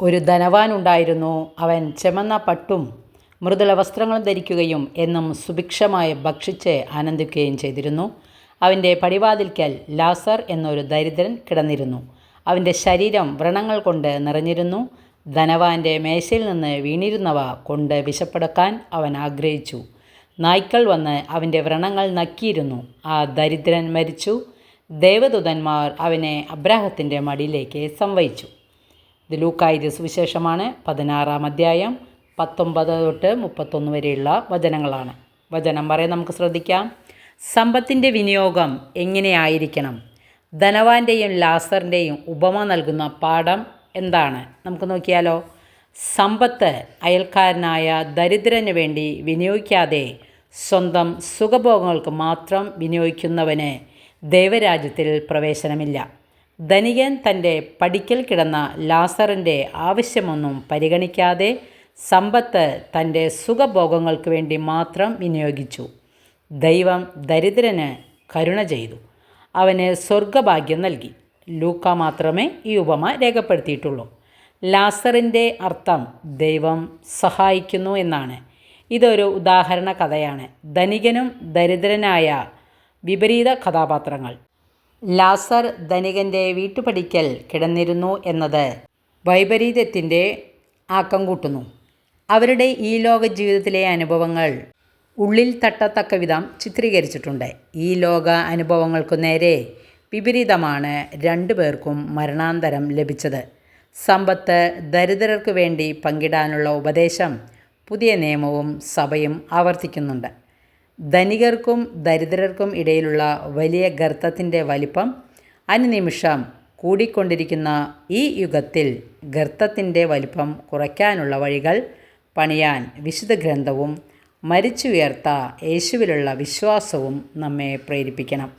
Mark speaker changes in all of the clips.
Speaker 1: ഒരു ധനവാനുണ്ടായിരുന്നു. അവൻ ചെമന്ന പട്ടും മൃദുല വസ്ത്രങ്ങളും ധരിക്കുകയും എന്നും സുഭിക്ഷമായി ഭക്ഷിച്ച് ആനന്ദിക്കുകയും ചെയ്തിരുന്നു. അവന്റെ പടിവാതിൽക്കൽ ലാസർ എന്നൊരു ദരിദ്രൻ കിടന്നിരുന്നു. അവന്റെ ശരീരം വ്രണങ്ങൾ കൊണ്ട് നിറഞ്ഞിരുന്നു. ധനവാന്റെ മേശയിൽ നിന്ന് വീണിരുന്നവ കൊണ്ട് വിശപ്പെടുക്കാൻ അവൻ ആഗ്രഹിച്ചു. നായ്ക്കൾ വന്ന് അവന്റെ വ്രണങ്ങൾ നക്കിയിരുന്നു. ആ ദരിദ്രൻ മരിച്ചു. ദേവദൂതന്മാർ അവനെ അബ്രാഹത്തിന്റെ മടിയിലേക്ക് സംവഹിച്ചു. ഇത് ലൂക്കായുധ സുവിശേഷമാണ്. പതിനാറാം അധ്യായം പത്തൊമ്പത് തൊട്ട് മുപ്പത്തൊന്ന് വരെയുള്ള വചനങ്ങളാണ്. വചനം പറയാൻ നമുക്ക് ശ്രദ്ധിക്കാം. സമ്പത്തിന്റെ വിനിയോഗം എങ്ങനെയായിരിക്കണം ധനവാന്റെയും ലാസറിന്റെയും ഉപമ നൽകുന്ന പാഠം എന്താണ്? നമുക്ക് നോക്കിയാലോ. സമ്പത്ത് അയൽക്കാരനായ ദരിദ്രന് വേണ്ടി വിനിയോഗിക്കാതെ സ്വന്തം സുഖഭോഗങ്ങൾക്ക് മാത്രം വിനിയോഗിക്കുന്നവന് ദൈവരാജ്യത്തിൽ പ്രവേശനമില്ല. ധനികൻ തന്റെ പഠിക്കൽ കിടന്ന ലാസറിന്റെ ആവശ്യമൊന്നും പരിഗണിക്കാതെ സമ്പത്ത് തന്റെ സുഖഭോഗങ്ങൾക്ക് വേണ്ടി മാത്രം വിനിയോഗിച്ചു. ദൈവം ദരിദ്രന് കരുണ ചെയ്തു. അവന് സ്വർഗഭാഗ്യം നൽകി. ലൂക്ക മാത്രമേ ഈ ഉപമ രേഖപ്പെടുത്തിയിട്ടുള്ളൂ. ലാസറിന്റെ അർത്ഥം ദൈവം സഹായിക്കുന്നു എന്നാണ്. ഇതൊരു ഉദാഹരണ കഥയാണ്. ധനികനും ദരിദ്രനായ വിപരീത കഥാപാത്രങ്ങൾ. ലാസർ ധനികന്റെ വീട്ടുപടിക്കൽ കിടന്നിരുന്നു എന്നത് വൈപരീത്യത്തിന്റെ ആക്കം കൂട്ടുന്നു. അവരുടെ ഈ ലോക ജീവിതത്തിലെ അനുഭവങ്ങൾ ഉള്ളിൽ തട്ടത്തക്ക വിധം ചിത്രീകരിച്ചിട്ടുണ്ട്. ഈ ലോക അനുഭവങ്ങൾക്കു നേരെ വിപരീതമാണ് രണ്ടു പേർക്കും മരണാന്തരം ലഭിച്ചത്. സമ്പത്ത് ദരിദ്രർക്ക് വേണ്ടി പങ്കിടാനുള്ള ഉപദേശം പുതിയ നിയമവും സഭയും ആവർത്തിക്കുന്നുണ്ട്. ധനികർക്കും ദരിദ്രർക്കും ഇടയിലുള്ള വലിയ ഗർത്തത്തിന്റെ വലിപ്പം അനുനിമിഷം കൂടിക്കൊണ്ടിരിക്കുന്ന ഈ യുഗത്തിൽ ഗർത്തത്തിന്റെ വലിപ്പം കുറയ്ക്കാനുള്ള വഴികൾ പണിയാൻ വിശുദ്ധ ഗ്രന്ഥവും മരിച്ചുയർത്ത യേശുവിലുള്ള വിശ്വാസവും നമ്മെ പ്രേരിപ്പിക്കണം.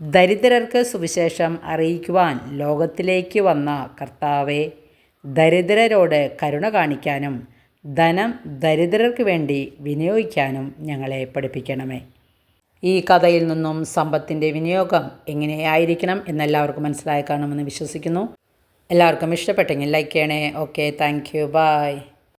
Speaker 1: ദരിദ്രർക്ക് സുവിശേഷം അറിയിക്കുവാൻ ലോകത്തിലേക്ക് വന്ന കർത്താവെ ദരിദ്രരോട് കരുണ കാണിക്കാനും ധനം ദരിദ്രർക്ക് വേണ്ടി വിനിയോഗിക്കാനും ഞങ്ങളെ പഠിപ്പിക്കണമേ. ഈ കഥയിൽ നിന്നും സമ്പത്തിന്റെ വിനിയോഗം എങ്ങനെയായിരിക്കണം എന്നെല്ലാവർക്കും മനസ്സിലായി കാണുമെന്ന് വിശ്വസിക്കുന്നു. എല്ലാവർക്കും ഇഷ്ടപ്പെട്ടെങ്കിൽ ലൈക്ക് ചെയ്യണേ. Okay thank you bye